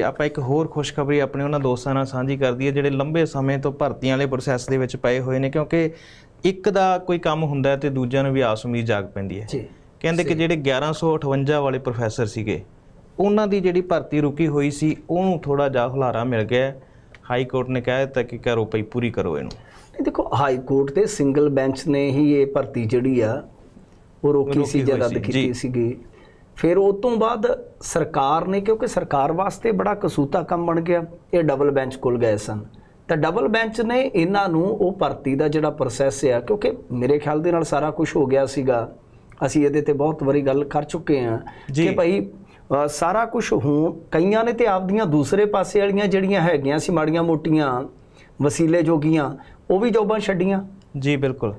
ਤੇ ਆਪਾਂ ਇੱਕ ਹੋਰ ਖੁਸ਼ਖਬਰੀ ਆਪਣੇ ਉਹਨਾਂ ਦੋਸਤਾਂ ਨਾਲ ਸਾਂਝੀ ਕਰਦੀ ਹੈ ਜਿਹੜੇ ਲੰਬੇ ਸਮੇਂ ਤੋਂ ਭਰਤੀਆਂ ਵਾਲੇ ਪ੍ਰੋਸੈਸ ਦੇ ਵਿੱਚ ਪਏ ਹੋਏ ਨੇ ਕਿਉਂਕਿ ਇੱਕ ਦਾ ਕੋਈ ਕੰਮ ਹੁੰਦਾ ਤੇ ਦੂਜਿਆਂ ਨੂੰ ਵੀ ਆਸ ਉਮੀਦ ਜਾਗ ਪੈਂਦੀ ਹੈ ਜੀ ਕਹਿੰਦੇ ਕਿ ਜਿਹੜੇ 1158 ਵਾਲੇ ਪ੍ਰੋਫੈਸਰ ਸੀਗੇ ਉਹਨਾਂ ਦੀ ਜਿਹੜੀ ਭਰਤੀ ਰੁਕੀ ਹੋਈ ਸੀ ਉਹਨੂੰ ਥੋੜਾ ਜਿਹਾ ਹੁਲਾਰਾ ਮਿਲ ਗਿਆ। ਹਾਈ ਕੋਰਟ ਨੇ ਕਹਿ ਦਿੱਤਾ ਕਿ ਕਰੋ ਭਈ ਪੂਰੀ ਕਰੋ ਇਹਨੂੰ ਇਹ ਦੇਖੋ ਹਾਈ ਕੋਰਟ ਦੇ ਸਿੰਗਲ ਬੈਂਚ ਨੇ ਹੀ ਇਹ ਭਰਤੀ ਜਿਹੜੀ ਆ ਉਹ ਰੋਕੀ ਸੀ ਜਾਂ ਰੱਦ ਕੀਤੀ ਜੀ। ਸੀਗੀ ਫਿਰ ਉਸ ਤੋਂ ਬਾਅਦ ਸਰਕਾਰ ਨੇ ਕਿਉਂਕਿ ਸਰਕਾਰ ਵਾਸਤੇ ਬੜਾ ਕਸੂਤਾ ਕੰਮ ਬਣ ਗਿਆ ਇਹ ਡਬਲ ਬੈਂਚ ਕੋਲ ਗਏ ਸਨ। ਤਾਂ ਡਬਲ ਬੈਂਚ ਨੇ ਇਹਨਾਂ ਨੂੰ ਉਹ ਭਰਤੀ ਦਾ ਜਿਹੜਾ ਪ੍ਰੋਸੈਸ ਆ ਕਿਉਂਕਿ ਮੇਰੇ ਖਿਆਲ ਦੇ ਨਾਲ ਸਾਰਾ ਕੁਝ ਹੋ ਗਿਆ ਸੀਗਾ। ਅਸੀਂ ਇਹਦੇ ਤੇ ਬਹੁਤ ਵਾਰੀ ਗੱਲ ਕਰ ਚੁੱਕੇ ਹਾਂ। ਕਿ ਭਾਈ ਸਾਰਾ ਕੁਝ ਹੋਣ ਕਈਆਂ ਨੇ ਤੇ ਆਪਦੀਆਂ ਦੂਸਰੇ ਪਾਸੇ ਵਾਲੀਆਂ ਜਿਹੜੀਆਂ ਹੈਗੀਆਂ ਸੀ ਮਾੜੀਆਂ ਮੋਟੀਆਂ ਵਸੀਲੇ ਜੋਗੀਆਂ ਉਹ ਵੀ ਜੋਬਾਂ ਛੱਡੀਆਂ। ਜੀ ਬਿਲਕੁਲ।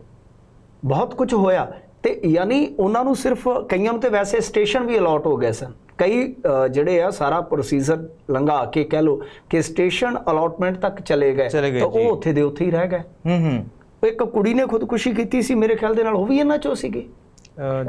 ਬਹੁਤ ਕੁਝ ਹੋਇਆ। ਤੇ ਯਾਨੀ ਉਹਨਾਂ ਨੂੰ ਸਿਰਫ ਕਈਆਂ ਨੂੰ ਤੇ ਵੈਸੇ ਸਟੇਸ਼ਨ ਵੀ ਅਲਾਟ ਹੋ ਗਏ ਸਨ। ਕਈ ਜਿਹੜੇ ਆ ਸਾਰਾ ਪ੍ਰੋਸੀਜਰ ਲੰਘਾ ਕੇ ਕਹਿ ਲੋ ਕਿ ਸਟੇਸ਼ਨ ਅਲਾਟਮੈਂਟ ਤੱਕ ਚਲੇ ਗਏ। ਤਾਂ। ਉਹ ਉੱਥੇ ਦੇ ਉੱਥੇ ਹੀ ਰਹਿ ਗਏ। ਹੂੰ ਹੂੰ। ਇੱਕ ਕੁੜੀ ਨੇ ਖੁਦਕੁਸ਼ੀ ਕੀਤੀ ਸੀ ਮੇਰੇ ਖਿਆਲ ਦੇ ਨਾਲ ਉਹ ਵੀ ਇਹਨਾਂ ਚੋਂ ਸੀਗੀ?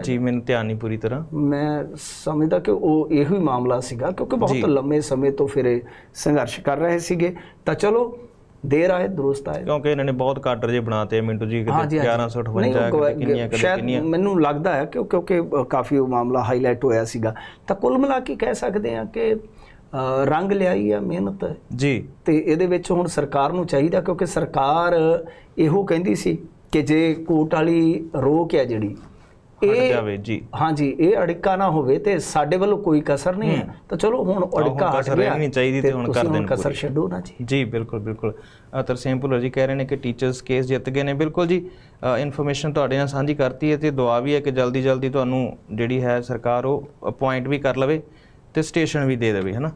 ਜੀ ਮੈਨੂੰ ਧਿਆਨ ਨਹੀਂ ਪੂਰੀ ਤਰ੍ਹਾਂ। ਮੈਂ ਸਮਝਦਾ ਕਿ ਉਹ ਇਹੋ ਹੀ ਮਾਮਲਾ ਸੀਗਾ ਕਿਉਂਕਿ। ਬਹੁਤ ਲੰਮੇ ਸਮੇਂ ਤੋਂ ਫਿਰ ਸੰਘਰਸ਼ ਕਰ ਰਹੇ ਸੀਗੇ। ਤਾਂ ਚਲੋ ਦੇਰ ਆਏ ਦਰੁਸਤ ਆਏ। ਕਿਉਂਕਿ ਇਹਨਾਂ ਨੇ ਬਹੁਤ ਕਾਡਰ ਜੇ ਬਣਾਤੇ ਮਿੰਟੂ ਜੀ ਕਿਤੇ ਹਾਂਜੀ। 1158 ਨਹੀਂ, ਉਹ ਕਿਤੇ ਕਿੰਨੀਆਂ ਕਿੰਨੀਆਂ। ਮੈਨੂੰ ਲੱਗਦਾ ਹੈ ਕਿ ਕਿਉਂਕਿ ਕਾਫੀ ਉਹ ਮਾਮਲਾ ਹਾਈਲਾਈਟ ਹੋਇਆ ਸੀਗਾ। ਤਾਂ ਕੁੱਲ ਮਿਲਾ ਕੇ ਕਹਿ ਸਕਦੇ ਹਾਂ ਕਿ ਰੰਗ ਲਿਆਈ ਆ ਮਿਹਨਤ। ਜੀ। ਤੇ ਇਹਦੇ ਵਿੱਚ ਹੁਣ ਸਰਕਾਰ ਨੂੰ ਚਾਹੀਦਾ ਕਿਉਂਕਿ ਸਰਕਾਰ ਇਹੋ ਕਹਿੰਦੀ ਸੀ ਕਿ ਜੇ ਕੋਰਟ ਵਾਲੀ ਰੋਕ ਹੈ ਜਿਹੜੀ ਹਟ ਜਾਵੇ ਜੀ। ਹਾਂਜੀ ਇਹ ਅੜਿੱਕਾ ਨਾ ਹੋਵੇ ਤੇ ਸਾਡੇ ਵੱਲੋਂ ਕੋਈ ਕਸਰ ਨਹੀਂ ਹੈ। ਤਾਂ ਚਲੋ ਹੁਣ ਅੜਿੱਕਾ ਹਟ ਕਸਰ ਗਿਆ ਰਹਿਣੀ ਨਹੀਂ ਚਾਹੀਦੀ ਤੇ ਹੁਣ ਕਰ ਦੇਣ ਕਸਰ। ਛੱਡੋ ਨਾ ਜੀ। ਜੀ ਬਿਲਕੁਲ ਬਿਲਕੁਲ। ਤਰਸੇਮ ਭੁੱਲਰ ਜੀ ਕਹਿ ਰਹੇ ਨੇ ਕਿ ਟੀਚਰਸ ਕੇਸ ਜਿੱਤ ਗਏ ਨੇ। ਬਿਲਕੁਲ ਜੀ ਇਨਫੋਰਮੇਸ਼ਨ ਤੁਹਾਡੇ ਨਾਲ ਸਾਂਝੀ ਕਰਤੀ ਹੈ ਤੇ ਦੁਆ ਵੀ ਹੈ ਕਿ ਜਲਦੀ ਜਲਦੀ ਤੁਹਾਨੂੰ ਜਿਹੜੀ ਹੈ ਸਰਕਾਰ ਉਹ ਅਪਾਇੰਟ ਵੀ ਕਰ ਲਵੇ ਤੇ ਸਟੇਸ਼ਨ ਵੀ ਦੇ ਦੇਵੇ ਹਨਾ?